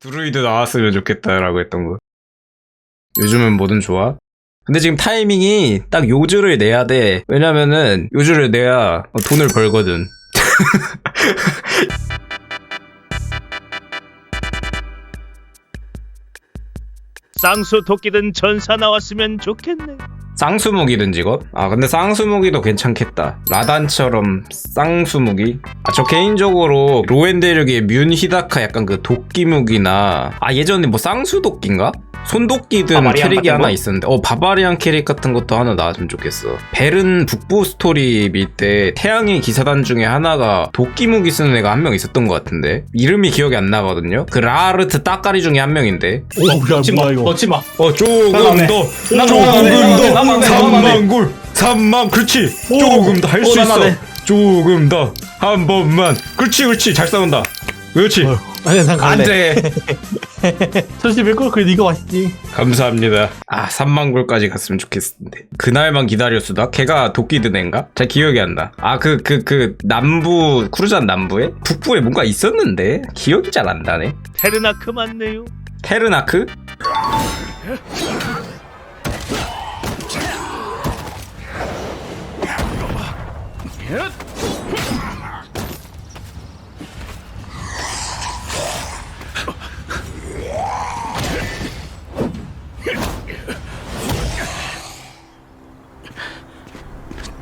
드루이드 나왔으면 좋겠다라고 했던 거. 요즘은 뭐든 좋아. 근데 지금 타이밍이 딱 요즈를 내야 돼. 왜냐면은 요즈를 내야 돈을 벌거든. 쌍수 토끼든 전사 나왔으면 좋겠네. 쌍수무기든 직업? 아 근데 쌍수무기도 괜찮겠다 라단처럼 쌍수무기? 아 저 개인적으로 로엔데르기의 뮨 히다카 약간 그 도끼무기나 아 예전에 뭐 쌍수도끼인가? 손도끼든 바바리안 캐릭이 같은 하나 거? 있었는데 어 바바리안 캐릭 같은 것도 하나 나왔으면 좋겠어 벨은 북부 스토리 밀때 태양의 기사단 중에 하나가 도끼 무기 쓰는 애가 한 명 있었던 것 같은데 이름이 기억이 안 나거든요 그 라르트 따까리 중에 한 명인데 오, 야, 넣지 마, 뭐야 이거? 넣지 마. 어 조금 나가네. 더 나가네. 조금 더 나가네. 3만 골 3만 그렇지 조금 더 할 수 오, 있어 나가네. 조금 더 한 번만 그렇지 그렇지 잘 싸운다 그렇지. 어, 아니 난 갈래. 안돼. 71골 그 네가 맛있지. 감사합니다. 아 3만 골까지 갔으면 좋겠는데. 그날만 기다렸수다? 걔가 도끼드 애인가? 잘 기억이 안 나 아 그 그 그 남부 크루잔 남부에? 북부에 뭔가 있었는데? 기억이 잘 안 나네. 테르나크 맞네요. 테르나크?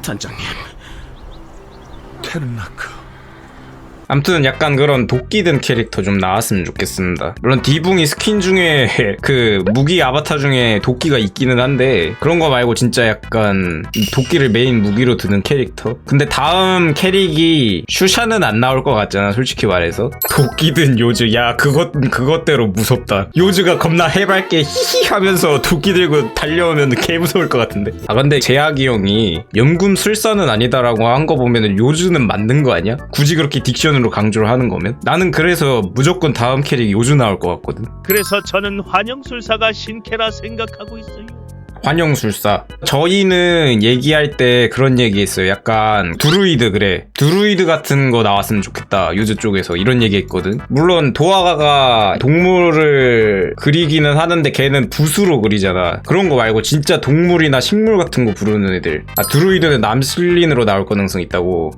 단장님. 테르나크 아무튼 약간 그런 도끼든 캐릭터 좀 나왔으면 좋겠습니다. 물론 디붕이 스킨 중에 그 무기 아바타 중에 도끼가 있기는 한데 그런 거 말고 진짜 약간 도끼를 메인 무기로 드는 캐릭터. 근데 다음 캐릭이 슈샤는 안 나올 것 같잖아, 솔직히 말해서. 도끼든 요즈, 야 그것 그것대로 무섭다. 요즈가 겁나 해맑게 히히 하면서 도끼 들고 달려오면 개 무서울 것 같은데. 아 근데 제약이 형이 연금 술사는 아니다라고 한 거 보면은 요즈는 맞는 거 아니야? 굳이 그렇게 딕션 으로 강조를 하는 거면? 나는 그래서 무조건 다음 캐릭이 요즈 나올 것 같거든. 그래서 저는 환영술사가 신캐라 생각하고 있어요. 환영술사. 저희는 얘기할 때 그런 얘기 했어요. 약간 드루이드 그래. 드루이드 같은 거 나왔으면 좋겠다. 요즈 쪽에서 이런 얘기 했거든. 물론 도화가가 동물을 그리기는 하는데 걔는 붓으로 그리잖아. 그런 거 말고 진짜 동물이나 식물 같은 거 부르는 애들. 아 드루이드는 남슬린으로 나올 가능성 있다고.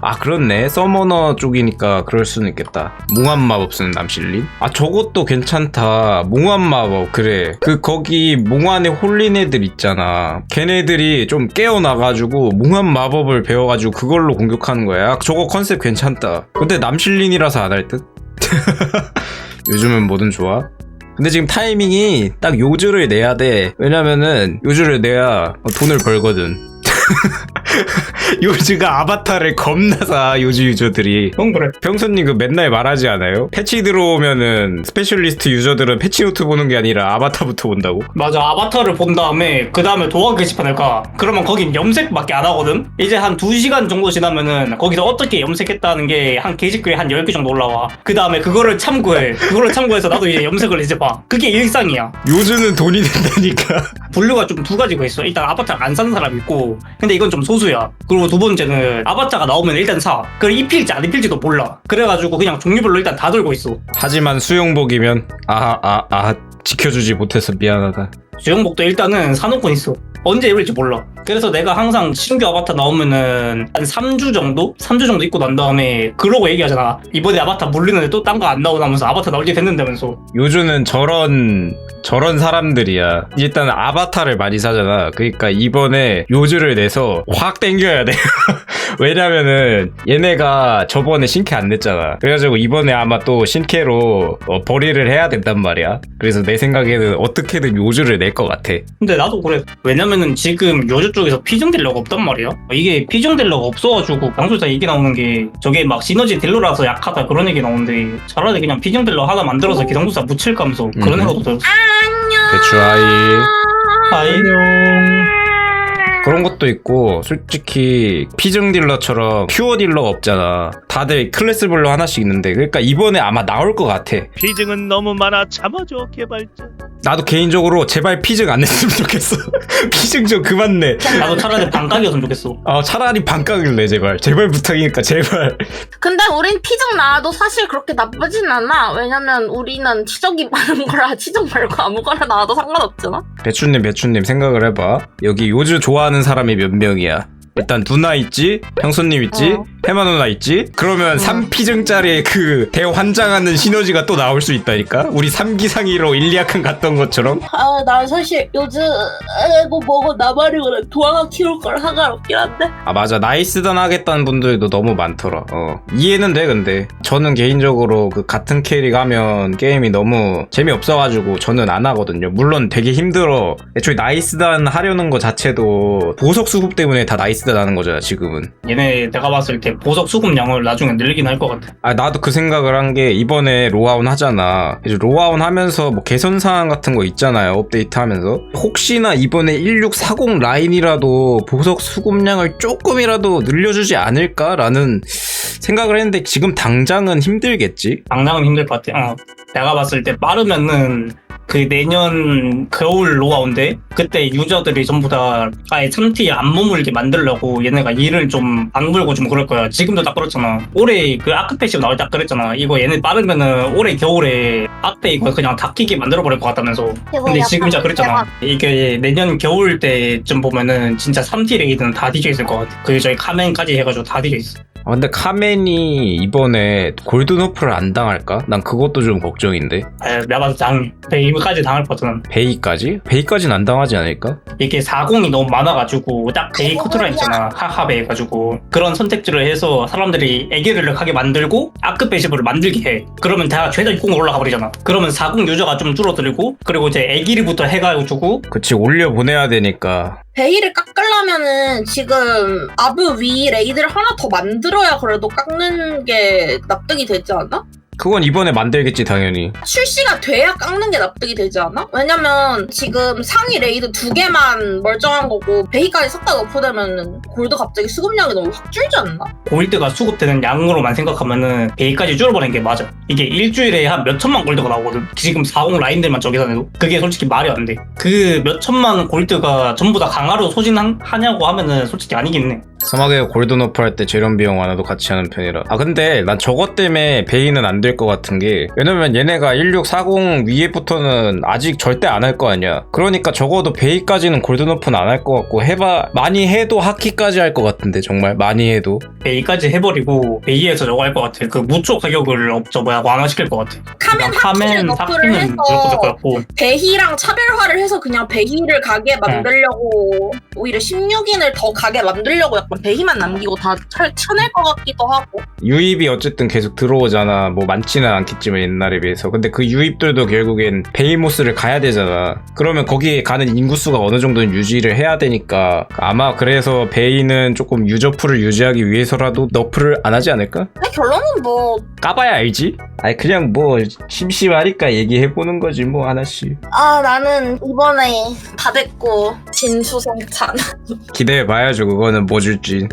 아 그렇네. 서머너 쪽이니까 그럴 수는 있겠다. 몽환 마법 쓰는 남실린? 아 저것도 괜찮다. 몽환 마법 그래. 그 거기 몽환에 홀린 애들 있잖아. 걔네들이 좀 깨어나가지고 몽환 마법을 배워가지고 그걸로 공격하는 거야. 아, 저거 컨셉 괜찮다. 근데 남실린이라서 안 할 듯? 요즘은 뭐든 좋아? 근데 지금 타이밍이 딱 요즈를 내야 돼. 왜냐면은 요즈를 내야 돈을 벌거든 요즈가 아바타를 겁나 사 요즈 유저들이 형 그래. 평소님 그 맨날 말하지 않아요? 패치 들어오면은 스페셜리스트 유저들은 패치 노트 보는 게 아니라 아바타부터 본다고? 맞아. 아바타를 본 다음에 그 다음에 도화 게시판을 가. 그러면 거긴 염색밖에 안 하거든. 이제 한 2시간 정도 지나면은 거기서 어떻게 염색했다는 게 한 게시글에 한 10개 정도 올라와. 그 다음에 그거를 참고해. 그거를 참고해서 나도 이제 염색을 이제 봐. 그게 일상이야. 요즈는 돈이 된다니까 분류가 좀 두 가지가 있어. 일단 아바타를 안 사는 사람이 있고, 근데 이건 좀 소수 야. 그리고 두 번째는 아바타가 나오면 일단 사. 그걸 입힐지 안 입힐지도 몰라. 그래가지고 그냥 종류별로 일단 다 들고 있어. 하지만 수영복이면 아아 아 지켜주지 못해서 미안하다 수영복도 일단은 사놓고 있어. 언제 입을지 몰라. 그래서 내가 항상 신규 아바타 나오면은 한 3주 정도? 3주 정도 입고 난 다음에 그러고 얘기하잖아. 이번에 아바타 물리는데 또 딴 거 안 나오나면서 아바타 나올 게 됐는다면서. 요즈는 저런 저런 사람들이야 일단 아바타를 많이 사잖아 그러니까 이번에 요즈를 내서 확 땡겨야 돼 왜냐면은 얘네가 저번에 신캐 안 냈잖아 그래가지고 이번에 아마 또 신캐로 어, 벌이를 해야 된단 말이야 그래서 내 생각에는 어떻게든 요즈를 낼 것 같아 근데 나도 그래. 왜냐면은 지금 요즘 쪽에서 피정 딜러가 없단 말이야. 이게 피정 딜러가 없어가지고 방송에서 얘기 나오는 게 저게 막 시너지 딜러라서 약하다 그런 얘기 나오는데 차라리 그냥 피정 딜러 하나 만들어서 기성부사 묻힐까면서 그런 음. 생각도 들었어. 대추 아이 안녕. 그런 것도 있고 솔직히 피증 딜러처럼 퓨어 딜러가 없잖아 다들 클래스별로 하나씩 있는데 그러니까 이번에 아마 나올 것 같아 비증은 너무 많아 참아줘 개발자. 나도 개인적으로 제발 피증 안 냈으면 좋겠어. 피증 좀 그만 내. 나도 차라리 반각이었으면 좋겠어. 어, 차라리 반각을 내, 제발. 제발 부탁이니까, 제발. 근데 우린 피적 나와도 사실 그렇게 나쁘진 않아. 왜냐면 우리는 치적이 많은 거라 치적 말고 아무거나 나와도 상관없잖아. 배추님, 배추님 생각을 해봐. 여기 요즈 좋아하는 사람이 몇 명이야? 일단 누나 있지? 형수님 있지? 어. 해마 누나 있지? 그러면 3피증짜리 그 대환장하는 시너지가 또 나올 수 있다니까? 우리 3기상이로 일리아칸 갔던 것처럼? 아, 난 사실 요즘 뭐 뭐고 나발이거나 도화가 키울 걸 상관없긴 한데. 아 맞아. 나이스단 하겠다는 분들도 너무 많더라. 어. 이해는 돼 근데. 저는 개인적으로 그 같은 캐릭 하면 게임이 너무 재미없어가지고 저는 안 하거든요. 물론 되게 힘들어. 애초에 나이스단 하려는 거 자체도 보석 수급 때문에 다 나이스단 하는 거잖아 지금은. 얘네 내가 봤을 때 보석 수급량을 나중에 늘리긴 할 것 같아. 아 나도 그 생각을 한 게 이번에 로아운 하잖아 이제 로아운 하면서 뭐 개선 사항 같은 거 있잖아요 업데이트 하면서 혹시나 이번에 1640 라인이라도 보석 수급량을 조금이라도 늘려주지 않을까라는 생각을 했는데 지금 당장은 힘들겠지 당장은 힘들 것 같아. 어. 내가 봤을 때 빠르면은 그 내년 겨울 로아온데 그때 유저들이 전부 다 아예 3T에 안 머물게 만들려고 얘네가 일을 좀 안불고 좀 그럴 거야. 지금도 딱 그렇잖아. 올해 그 아크 패시브 나올 때 딱 그랬잖아. 이거 얘네 빠르면은 올해 겨울에 악대 이거 그냥 다 끼게 만들어버릴 것 같다면서. 근데 지금 진짜 그랬잖아. 이게 내년 겨울 때쯤 보면은 진짜 3T 레이드는 다 뒤져 있을 것 같아. 그 저희 카멘까지 해가지고 다 뒤져 있어. 아, 근데 카멘이 이번에 골든호프를 안 당할까? 난 그것도 좀 걱정인데 아, 내가 봐도 당, 베이브까지 당할 것 같은. 베이까지? 베이까지는 안 당하지 않을까? 이게 40이 너무 많아가지고 딱 베이 커트라인 있잖아 하하베 해가지고 그런 선택지를 해서 사람들이 애기를 하게 만들고 아크 베시브를 만들게 해 그러면 다 최대 60 올라가 버리잖아 그러면 40 유저가 좀 줄어들고 그리고 이제 애기리부터 해가지고 그치 올려 보내야 되니까 베이를 깎으려면은 지금 아브 위 레이드를 하나 더 만들어야 그래도 깎는 게 납득이 되지 않아? 그건 이번에 만들겠지 당연히. 출시가 돼야 깎는 게 납득이 되지 않아? 왜냐면 지금 상위 레이드 두 개만 멀쩡한 거고 베이까지 섞다 높여되면은 골드 갑자기 수급량이 너무 확 줄지 않나? 골드가 수급되는 양으로만 생각하면은 베이까지 줄어버리는 게 맞아. 이게 일주일에 한 몇 천만 골드가 나오거든. 지금 40 라인들만 저기서 해도. 그게 솔직히 말이 안 돼 그 몇 천만 골드가 전부 다 강화로 소진하냐고 하면은 솔직히 아니긴 해 사막에 골든 오프 할 때 재련 비용 완화도 같이 하는 편이라. 아 근데 난 저것 때문에 베이는 안 될 것 같은 게 왜냐면 얘네가 1640 위에부터는 아직 절대 안 할 거 아니야. 그러니까 적어도 베이까지는 골든 오프는 안 할 것 같고 해봐 많이 해도 하키까지 할 것 같은데 정말. 많이 해도. 베이까지 해버리고 베이에서 저거 할 것 같아. 그 무초 가격을 업- 저 뭐야 완화시킬 것 같아. 카멘 그러니까 하키를 너프를 하키는 무조건 될것 해서 같고. 베희랑 차별화를 해서 그냥 베희를 가게 만들려고 오히려 16인을 더 가게 만들려고 약간 베희만 남기고 다 쳐- 쳐낼 것 같기도 하고. 유입이 어쨌든 계속 들어오잖아. 뭐 많지는 않겠지만 옛날에 비해서. 근데 그 유입들도 결국엔 베이모스를 가야 되잖아. 그러면 거기에 가는 인구수가 어느 정도는 유지를 해야 되니까 아마 그래서 베이는 조금 유저풀을 유지하기 위해서라도 너프를 안 하지 않을까? 근데 결론은 뭐 까봐야 알지? 아니 그냥 뭐 심심하니까 얘기해보는 거지 뭐 하나씩. 아 나는 이번에 다 됐고 진수성찬. 기대해봐야죠. 그거는 뭐 줄지 只